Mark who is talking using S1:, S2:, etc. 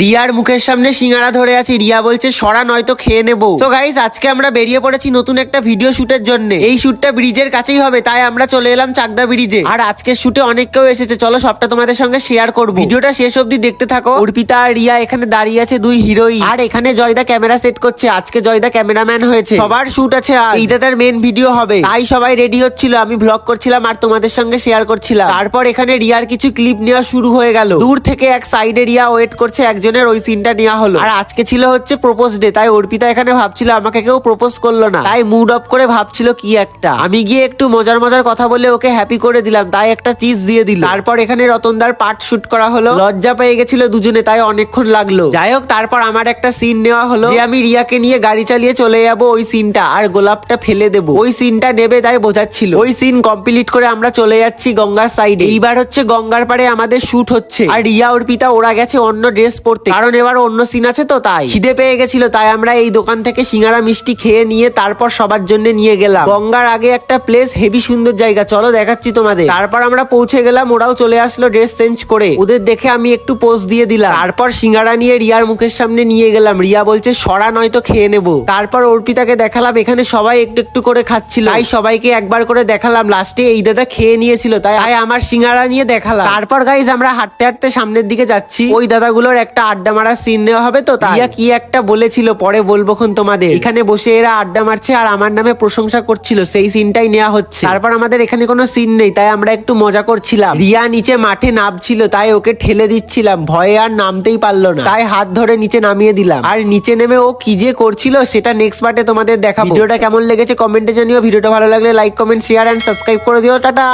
S1: রিয়ার মুখের সামনে সিঙ্গারা ধরে আছি। রিয়া বলছে, সরা, নয়তো খেয়ে নেব। তো গাইস আজকে আমরা বেরিয়ে পড়েছি নতুন একটা ভিডিও শুটের জন্য। এই শুটটা ব্রিজের কাছেই হবে, তাই আমরা চলে এলাম চাকদা ব্রিজে আর আজকের শুটে অনেক কেউ এসেছে, চলো সবটা তোমাদের সঙ্গে শেয়ার করব। ভিডিওটা শেষ অবধি দেখতে থাকো। অর্পিতা আর রিয়া এখানে দাঁড়িয়ে আছে দুই হিরোই আর এখানে জয়দা ক্যামেরা সেট করছে। আজকে জয়দা ক্যামেরাম্যান হয়েছে। সবার শুট আছে আজ। এইটা তার মেন ভিডিও হবে। তাই সবাই রেডি হচ্ছিল। আমি ব্লগ করছিলাম আর তোমাদের সঙ্গে শেয়ার করছিলাম। তারপর এখানে রিয়ার কিছু ক্লিপ নেওয়া শুরু হয়ে গেল। দূর থেকে এক সাইডে রিয়া ওয়েট করছে একজনের ওই সিনটা নেওয়া হলো। আর আজকে ছিল হচ্ছে প্রপোজ ডে তাই অর্পিতা এখানে ভাবছিল আমাকে কেউ প্রপোজ করল না। তাই মুড অফ করে ভাবছিল কি একটা। আমি গিয়ে একটু মজার মজার কথা বলে ওকে হ্যাপি করে দিলাম, তাই একটা চিজ দিয়ে দিল। তারপর এখানে রতনদার পার্ট শুট করা হলো। লজ্জা পেয়ে গেছিল দুজনে, তাই অনেকক্ষণ লাগল। যাই হোক, তারপর আমার একটা সিন নেওয়া হলো যে আমি রিয়াকে নিয়ে গাড়ি চালিয়ে চলে যাব ওই সিনটা আর গোলাপটা ফেলে দেবো। ওই সিনটা নেবে তাই বোঝাচ্ছিল। ওই সিন কমপ্লিট করে আমরা চলে যাচ্ছি গঙ্গার সাইডে এইবার হচ্ছে গঙ্গার পাড়ে আমাদের শুট হচ্ছে। আর রিয়া, অর্পিতা, ওরা গেছে অন্য ড্রেস পরতে কারণ এবার অন্য সিন আছে তো তাই। খিদে পেয়ে গেছিল তাই আমরা এই দোকান থেকে সিঙ্গারা মিষ্টি খেয়ে নিয়ে তারপর সবার জন্য নিয়ে গেলাম। গঙ্গার আগে একটা প্লেস হেভি সুন্দর জায়গা। চলো দেখাচ্ছি তোমাদের। তারপর আমরা পৌঁছে গেলাম ওরাও চলে আসলো ড্রেস চেঞ্জ করে। ওদের দেখে আমি একটু পোজ দিয়ে দিলাম। তারপর সিঙ্গারা নিয়ে রিয়ার মুখের সামনে নিয়ে গেলাম। রিয়া বলছে সরা নয়তো খেয়ে নেব। তারপর অর্পিতাকে দেখালাম এখানে সবাই একটু একটু করে খাচ্ছিল। তাই সবাইকে একবার করে দেখালাম। লাস্টে এই দাদা খেয়ে নিয়েছিল তাই আয় আমার সিঙ্গারা নিয়ে দেখালাম। তারপর গাইজ আমরা হাঁটতে হাঁটতে সামনের দিকে যাচ্ছি। ওই দাদাগুলোর একটা আড্ডা মারার সিন নেওয়া হবে তো তাই। কি একটা বলেছিল পরে বলব খন তোমাদের। এখানে বসে এরা আড্ডা মারছে আর আমার নামে প্রশংসা করছিল সেই সিনটাই নেওয়া হচ্ছে। তারপর আমাদের এখানে কোনো সিন নেই তাই আমরা একটু মজা করছিলাম। রিয়া নিচে মাঠে নামছিল তাই ওকে ঠেলে দিচ্ছিলাম। ভয়ে আর নামতেই পারল না। তাই হাত ধরে নিচে নামিয়ে দিলাম। আর নিচে নেমে ও কি যে করছিল সেটা নেক্সট পার্টে তোমাদের দেখাবো। ভিডিওটা কেমন লেগেছে কমেন্টে জানিও। ভিডিওটা ভালো লাগলে like comment share and subscribe করে দিও। টাটা!